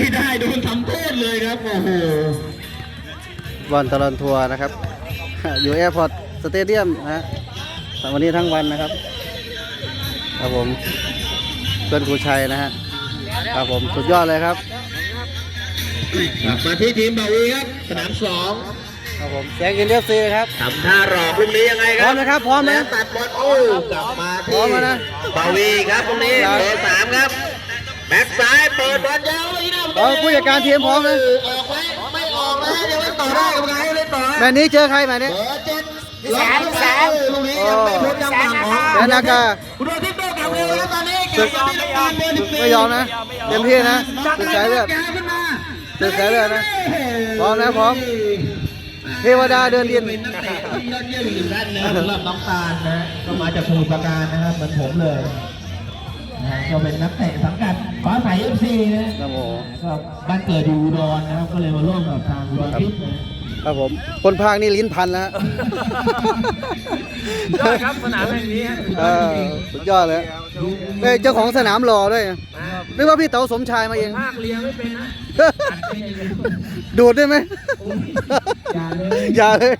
ไม่ได้โดนทำโทษเลยครับ โอ้โหบอลตลอนทัวร์นะครับ อยู่แอร์พอร์ตสเตเดียมนะฮะวันนี้ทั้งวันนะครับ ครับผมเพื่อนครูชัยนะฮะครับผมสุดยอดเลยครับกลับมาที่ทีมบาวีครับ สนามสองครับผมแสงอินเดียซีครับทำท่าหลอกลูกนี้ยังไงคพร้รัอบมนะครับ พร้อมไหมแล้วตัดบอลโอ้กลับมาพร้ที่อมแล้วนะบาวีครับตรงนี้ครับเบอร์สามครับ แบ็คซ้ายเปิดบอลยาวอีก นะเอาผู้จัดการทีมพร้อมนะออกไหมไม่ออกนะยังไม่ต่อได้กับไงเล่นต่อแมตช์นี้เจอใครแมตช์นี้เบอเจ็ดสามสามลูกนี้ยังไม่พ้นยังฝั่งของแสนากาคุณโดนที่โต้กลับเร็วแล้วตอนนี้เก็บยังไม่ยอมเบอร์หนึ่งไม่ยอมนะเต็มที่นะสุดสายเลือดขึ้นมาสุดสายเลือดนะพร้อมนะพร้อมเทวดาเดินเป็นนักเตะที่ยอดเยี่ยมอีกท่านนะสำหรับน้องตาลนะก็มาจากสมุทรปราการนะครับเหมือนผมเลย นะก็เป็นนักเตะสังกัดฟ้าใสเอฟซีนะครับผมก็บ้านเกิดอยู่อุดรนะครับก็เลยมาร่วมกับทางอุดรพิษนะครับผม คนพากย์นี่ลิ้นพันแล้วฮะยอดครับสนามแห่งนี้ฮะเออสุดยอดเลยเอ้ยเจ้าของสนามรอด้วยนึกว่าพี่เต๋าสมชายมาเอง ภาคเรียนไม่เป็นนะดูดได้ไหม อย่าเลย อย่าเลย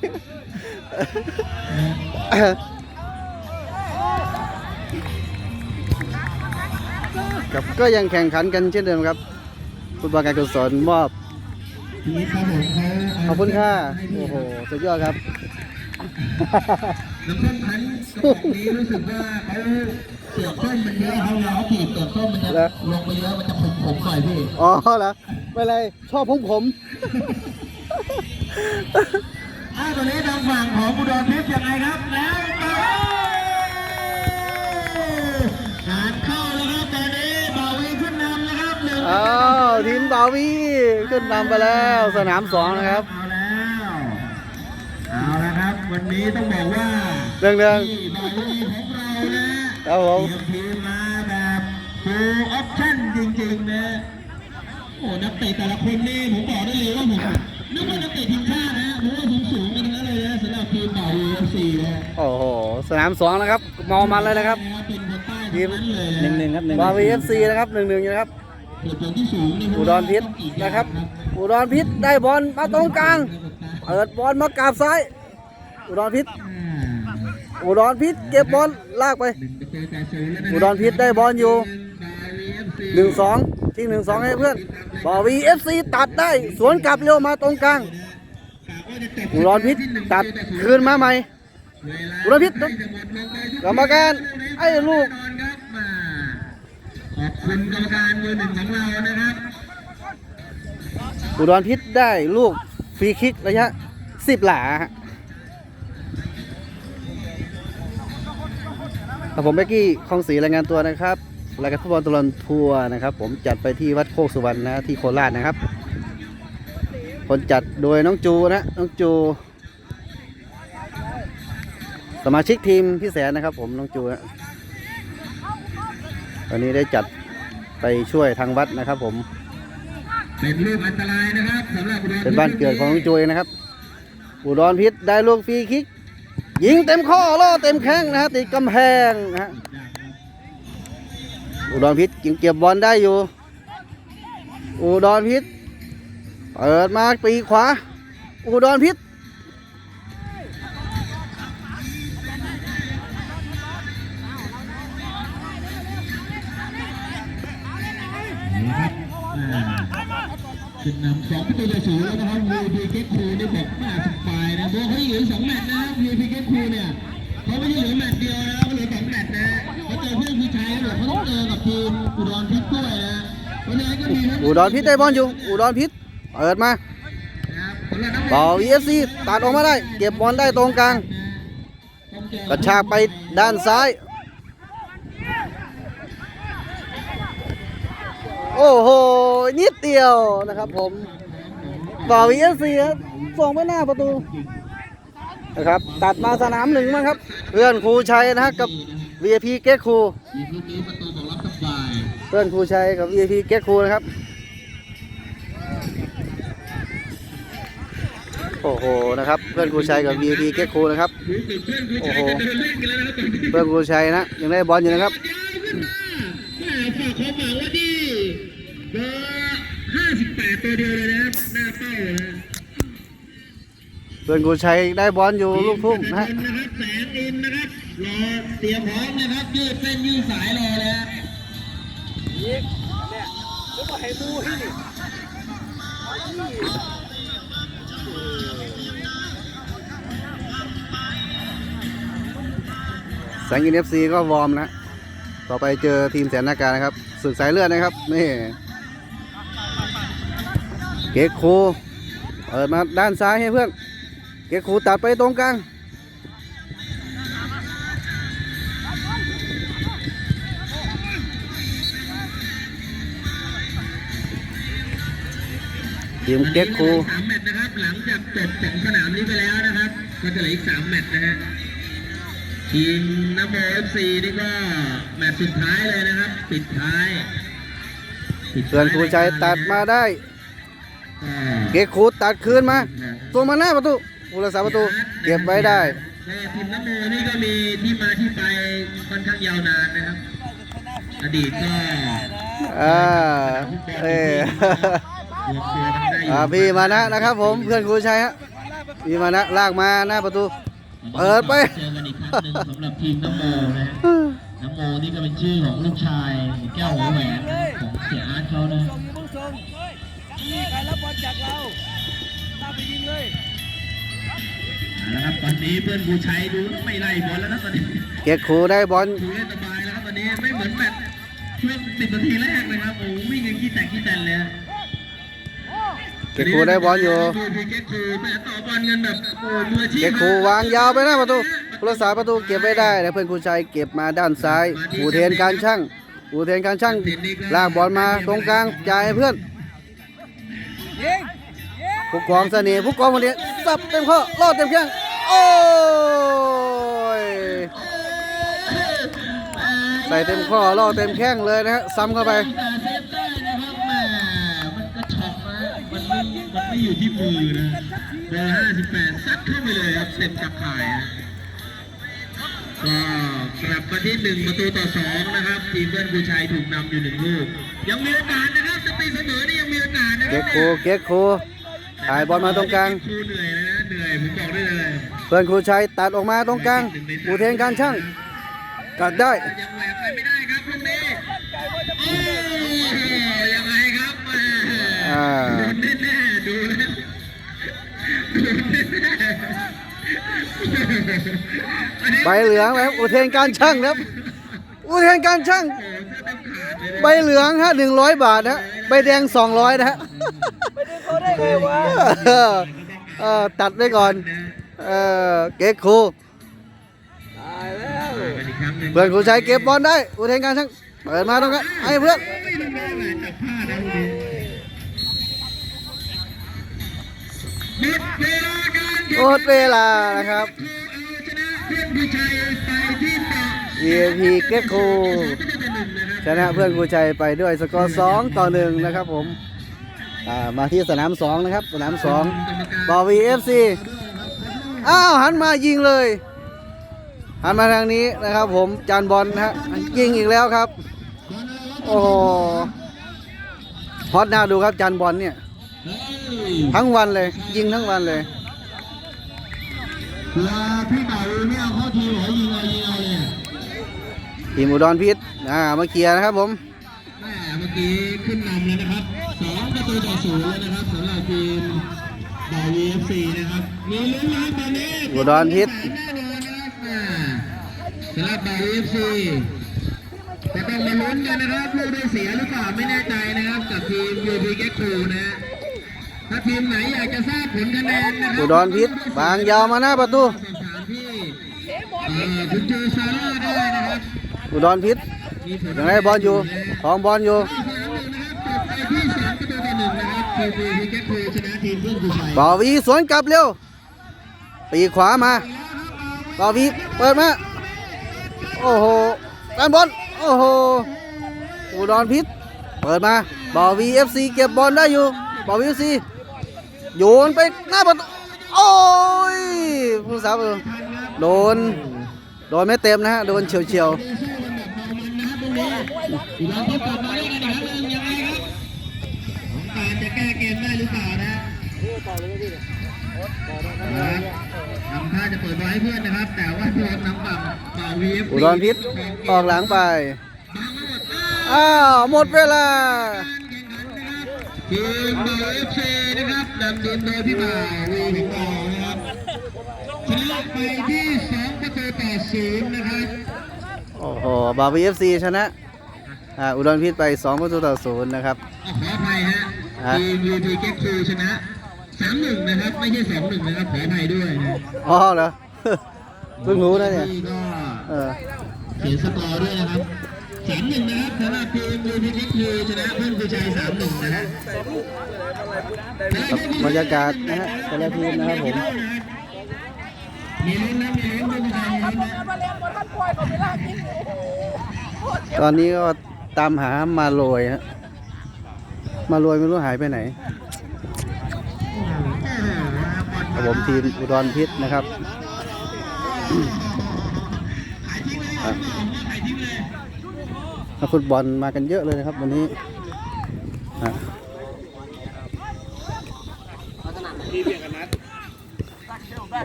ครับก็ยังแข่งขันกันเช่นเดิมครับฟุตบอลการกุศลมอบทีนี้ครับผมเขาขอบคุณค่ะโอ้โหสุดยอดครับน้ำส้มคั้นกระป๋องนี้รู้สึกว่าเขาเปลือกส้มมันเยอะเขาเราขีดเปลือกส้มมันจะแล้วลงไปเยอะมันจะผงผงๆหน่อยพี่อ๋อเหรอไม่เป็นไรชอบผมผมอ้าวตอนนี้ทางฝั่งของอุดรทิพย์ยังไงครับแล้ว อ้าวทีมบาวีขึ้นนำไปแล้วสนามสองนะครับ เอาแล้วเอาละครับ วันนี้ต้องบอกว่าเรื่องเรื่อง ที่บาวีของเรานะครับผมเตรียมทีมมาแบบฟูลออปชั่นจริงๆนะโอ้นักเตะแต่ละคนนี่ผมบอกได้เลยว่าผมนึกว่านักเตะทีมชาตินะเพราะว่าสูงสูงๆกันทั้งนั้นเลยนะสำหรับทีมบ่าวเอฟซีนะโอ้โหสนามสองนะครับเมามันเลยนะครับเป็นคนใต้ทีทั้มงนั้นเลยหนึ่งหนึ่งครับหนึ่งบาวีเอฟซีนะครับหนึ่งหนึ่งนะครับ เหตุผลที่สูงเนี่ยอุดรพิษนะครับ อุดรพิษได้บอลมาตรงกลาง เปิดบอลมากราบซ้าย อุดรพิษ อุดรพิษเก็บบอลลากไป อุดรพิษได้บอลอยู่หนึ่งสองทิ้งหนึ่งสองให้เพื่อนบอวีเอฟซีตัดได้สวนกลับเร็วมาตรงกลาง อุดรพิษตัดคืนมาใหม่ อุดรพิษกรรมการไอ้ลูก ขอบคุณกรรมการมือหนึ่งของเรานะครับอุดรพิษได้ลูกฟรีคิกระยะสิบหลาครับผมเบกกี้คองศรีรายงานตัวนะครับรายการฟุตบอลตลอดทัวร์นะครับ ผมจัดไปที่วัดโคกสุวรรณนะที่โคราชนะครับ คนจัดโดยน้องจูนะน้องจู สมาชิกทีมพี่แสนนะครับ ผมน้องจูนะ ตอนนี้ได้จัดไปช่วยทางวัดนะครับ ผม เป็นลูกอันตรายนะครับสำหรับอุดรพิษเป็นบ้านเกิดของน้องจูเองนะครับอุดรพิษได้ลูกฟรีคิก ยิงเต็มข้อล่อเต็มแข้งนะฮะติดกำแพงนะฮะอุดรพิษยังเก็บบอลได้อยู่ อุดรพิษเปิดมาปีกขวา อุดรพิษ ขึ้นนำสองประตูต่อศูนย์แล้วนะครับ VP เก็ตคูนี่บอกน่าสบายนะเพราะเขาเหลือสองแมตช์นะครับ VP เก็ตคูเนี่ยเขาไม่ใช่เหลือแมตช์เดียวนะเขาเหลือสองแมตช์นะเขาเจอเพื่อนผู้ชายแล้วเดี๋ยวเขาต้องเจอกับทีมอุดรพิษด้วยนะเพราะฉะนั้นก็มีทั้งอุดรพิษได้บอลอยู่อุดรพิษเปิดมานะครับสำหรับนักเตะต่อ VFC ตัดออกมาได้ เก็บบอลได้ตรงกลางต้องเจอกระชากไปด้านซ้าย โอ้โห นิด เดียวนะครับ ผมต่อ VFC ครับส่งไปหน้าประตูนะครับ ตัดมาสนามหนึ่งมั้งครับ เพื่อนครูชัยนะฮะกับ VIP เก๊กครูเพื่อนครูชัยกับ VIP เก๊กครูนะครับโอ้โหนะครับ เพื่อนครูชัยกับ VIP เก๊กครูนะครับโอ้โหนะเพื่อนครูชัยนะยังได้บอลอยู่นะครับ ดตัวเดีนกูใช้ได้บอลอยู่ลูกทุ่งนะฮะนครับแสงอินนะครับรอเตรียมพร้อมนะครับยืดเส้นยืดสายรอเลยฮะยิงเนี่ยแล้วก็ให้ดูให้ดิแสงอินเอฟซีก็วอร์มนะต่อไปเจอทีมแสนนาการนะครับสุดสายเลือดนะครับนี่ เก๊กคูเปิดมาด้านซ้ายให้เพื่อน เก๊กคูตัดไปตรงกลางทีมเก๊กคูสามแมตช์นะครับ หลังจากจบสองสนามนี้ไปแล้วนะครับ ก็จะเหลืออีกสามแมตช์นะฮะ ทีมนโมเอฟซีนี่ก็แมตช์สุดท้ายเลยนะครับ ปิดท้ายปิดท้ายเพื่อนครูชัยตัดมาได้ก็ เก๊กคูตัดคืนมาตรงมาหน้าประตูผู้รักษาประตูเก็บไว้ได้ก็ทีมนโมนี่ก็มีที่มาที่ไปค่อนข้างยาวนานนะครับ อดีตก็อ่าเออรวมตัวกันได้อยู่อ่าพี่มานะนะครับ ผมเพื่อนครูชัยฮะพี่มานะลากมาหน้าประตูเปิดไปเจอกันอีกครั้งหนึ่งสำหรับทีมน้ำโมนะฮะน้ำโมนี่ก็เป็นชื่อของลูกชายแก้วหัวแหวนของเสียอาร์ตเขานะ เอาละครับตอนนี้เพื่อนบูชัยดูไม่ไล่บอลแล้วนะตอนนี้เก๊กคูได้บอลดูเล่นสบายแล้วครับตอนนี้ไม่เหมือนแบบช่วงสิบนาทีแรกเลยครับโอ้โหวิ่งกันขี้แตกขี้แตนเลยเก๊กคูได้บอลอยู่เก๊กคูแม่ต่อบอลเงินแบบโอ้มืออาชีพเก๊กคูวางยาวไปหน้าประตูผู้รักษาประตูเก็บไม่ได้นะเพื่อนครูชัยเก็บมาด้านซ้ายอูเทนการช่างอูเทนการช่างลากบอลมาตรงกลางจ่ายให้เพื่อนยิงผู้กองเสน่ห์ผู้กองคนนี้ สับเต็มข้อลอดเต็มแข้งโอ้ยใส่เต็มข้อลอดเต็มแข้งเลยนะฮะซ้ำเข้าไปแต่เซฟได้นะครับแหม่มันก็ช็อตนะมันไม่มันไม่อยู่ที่มือนะเบอร์ห้าสิบแปดซัดเข้าไปเลยครับเต็มกับข่ายนะก็กลับมาที่หนึ่งประตูต่อสองนะครับ ทีมเพื่อนบูชัยถูกนำอยู่หนึ่งลูก ยังมีโอกาสนะครับจะตีเสมอนี่ยังมีโอกาสนะคเก็รักคูเก็กคู ถ่ายบอลมาตรงกลาง ครูเหนื่อยเลยนะเหนื่อยผมบอกได้เลยเพื่อนครูชัยตัดออกมาตรงกลางอูเทนการช่างกัดได้ ยังแหวกไปไม่ได้ครับลูกนี้โอ้ยังไงครับแม่อ่า โดนแน่ๆดูแล้วโดนแน่ๆอันนี้ ใบเหลืองแล้วอูเทนการช่างครับอูเทนการช่าง ใบเหลืองฮะหนึ่งร้อยบาทฮะใบแดงสองร้อยนะฮะไม่ได้เขาได้ไงวะเออเออตัดไว้ก่อนเออเก็กคูตายแล้วกันอีกครั้งหนึ่งเพื่อนครูชัยเก็บบอลได้อูเทนการช่างเปิดมาตรงนั้นให้เพื่อนไม่รู้ได้ไงจับผ้านะลูกนี้หมดเวลาการแข่งหมดเวลานะครับ เอเพีเก็กคูชนะเพื่อนคูชัยไปด้วยสกอร์2ต่อ1นะครับผมมาที่สนาม2นะครับ สนาม2บอวีเอฟซีอ้าวหันมายิงเลย หันมาทางนี้นะครับผมจานบอลนะฮะยิงอีกแล้วครับ โอ้ฮอตหน่าดูครับจานบอลเนี่ย ทั้งวันเลย ยิงทั้งวันเลยลาพี่เต๋าไม่เอาข้าทีมหรอยิงเอายิงอาเลย ทีมอุดรพิษอ่ามาเคลียร์นะครับผมแม่เมื่อกี้ขึ้นนำเลยนะครับสองประตูต่อศูนย์แล้วนะครับสำหรับทีมบาวีเอฟซีนะครับมีลุ้นนะครับตอนนี้อุดรพิษแน่นอนนะครับแม่สำหรับบาวีเอฟซีจะต้องมาลุ้นกันนะครับลูกได้เสียหรือเปล่าไม่แน่ใจนะครับกับทีมยูพีเกคูนะฮะถ้าทีมไหนอยากจะทราบผลคะแนนนะครัอุดรพิษบางยาวมาหน้าประตูสอบถามที่เอ่อคุณจูซาร่าได้นะครับ อุดรพิษยังไงบอลอยู่ของบอลอยู่ที่สามประตูต่อหนึ่งนะครับทีมพีเกคูชนะทีมเพื่อนผู้ชายบอวีสวนกลับเร็วปีขวามาบอวีเปิดมาโอ้โหแฟนบอลโอ้โหอุดรพิษเปิดมาบอวีเอฟซีเก็บบอลได้อยู่บอวีเอฟซีโยนไปหน้าประตูโอ้ยผู้สาวเออโดนโดนไม่เต็มนะฮะโดนเฉียวเฉียว อีกแล้วพบกลับมาเล่นกันอีกครั้งหนึ่งยังไงครับของการจะแก้เกมได้หรือเปล่านะต่อเลยพี่ทำท่าจะเปิดบอลให้เพื่อนนะครับ แต่ว่าโดนน้ำฝั่งฝ่ายวีเอฟอุดรพิษออกหลังไป อ้าว หมดเวลาทีมเบอร์เอฟซีนะครับนำทีมโดยพี่บ่าววีของเรานะครับชนะไปที่สองประตูต่อศูนย์นะครับ โอ้โหบาร์บีเอฟซีชนะอ่าอุดรพิษไป2ประตูต่อศูนย์นะครับขออภัยฮะฮะทีมยูทีเก็ตคูชนะสามหนึ่งนะครับไม่ใช่สองหนึ่งนะครับขออภัยด้วยนะอ๋อเหรอเพิ่งรู้นะเนี่ยที่ก็เออเขียนสกอร์ด้วยนะครับสามหนึ่งนะครับสำหรับทีมยูทีเก็ตคูชนะเพื่อนผู้ชายสามหนึ่งนะฮะครับบรรยากาศนะฮะแต่ละทีมนะครับผมมีลุ้นนะมีลุ้น ตอนนี้ก็ตามหามาโรยฮะมาโรยไม่รู้หายไปไหนครับผมทีมอุดรพิษนะครับอะนักฟุตบอลมากันเยอะเลยนะครับ วันนี้อะ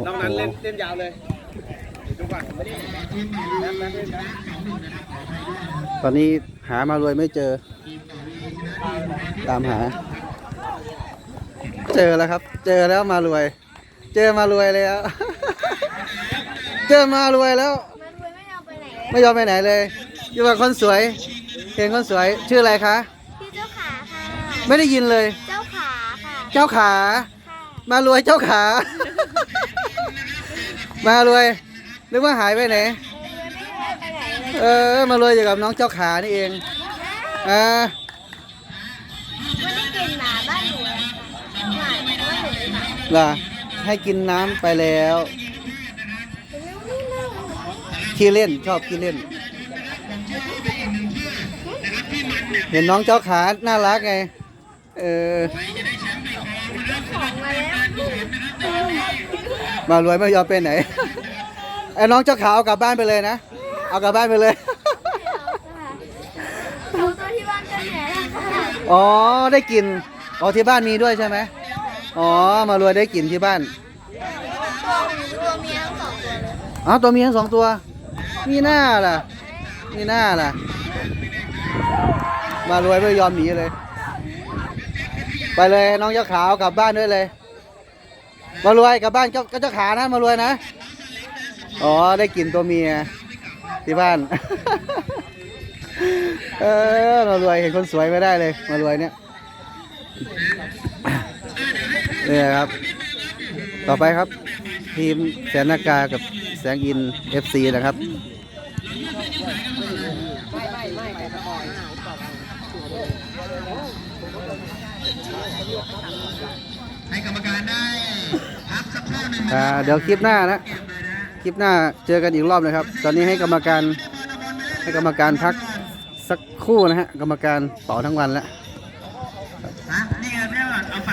นอกนั้นเล่นเล่นยาวเลยดูก่อนไม่ได้ ตอนนี้หามารวยไม่เจอ ตามหา เจอแล้วครับ เจอแล้วมารวย เจอมารวยแล้ว เจอมารวยแล้วมันรวยไม่เอาไปไหนเลยไม่ยอมไปไหนเลย อยู่กับคนสวยเห็นคนสวยชื่ออะไรคะพี่เจ้าขาค่ะ ไม่ได้ยินเลย เจ้าขาค่ะ เจ้าขาค่ะมารวยเจ้าขา มารวย นึกว่าหายไปไหน เออรวยไม่เอาไปไหนเลยเออมารวยอยู่กับน้องเจ้าขานี่เองอ่าไม่ได้กินหมาบ้านหนูเลยค่ะหมาบ้านหนูเลยค่ะล่ะให้กินน้ำไปแล้ว ขี้เล่นชอบขี้เล่น เห็นน้องเจ้าขาน่ารักไง เออของมาแล้วมารวยไม่ยอมไปไหน ไอ้น้องเจ้าขาเอากลับบ้านไปเลยนะ เอากลับบ้านไปเลยดูตัวที่บ้านกันแหนค่ะอ๋อได้กิน อ๋อที่บ้านมีด้วยใช่ไหมอ๋อมารวยได้กินที่บ้านตัวตัวเมียทั้งสองตัวเลย อ๋อตัวเมียทั้งสองตัว มีหน้าล่ะ มีหน้าล่ะ มารวยไม่ยอมหนีเลย ไปเลยน้องเจ้าขาวกลับบ้านด้วยเลย มารวยกลับบ้านเจ้าเจ้าขานะมารวยนะ อ๋อ ได้กินตัวเมียที่บ้าน เออมารวยเห็นคนสวยไม่ได้เลย มารวยเนี่ยเนี่ยครับ ต่อไปครับ ทีมแสนนากากับแสงอิน FC นะครับให้กรรมการได้พักสักครู่หนึ่งนะอ่าเดี๋ยวคลิปหน้านะ คลิปหน้าเจอกันอีกรอบนะครับ ตอนนี้ให้กรรมการให้กรรมการพักสักครู่นะฮะกรรมการเป่าทั้งวันแล้ว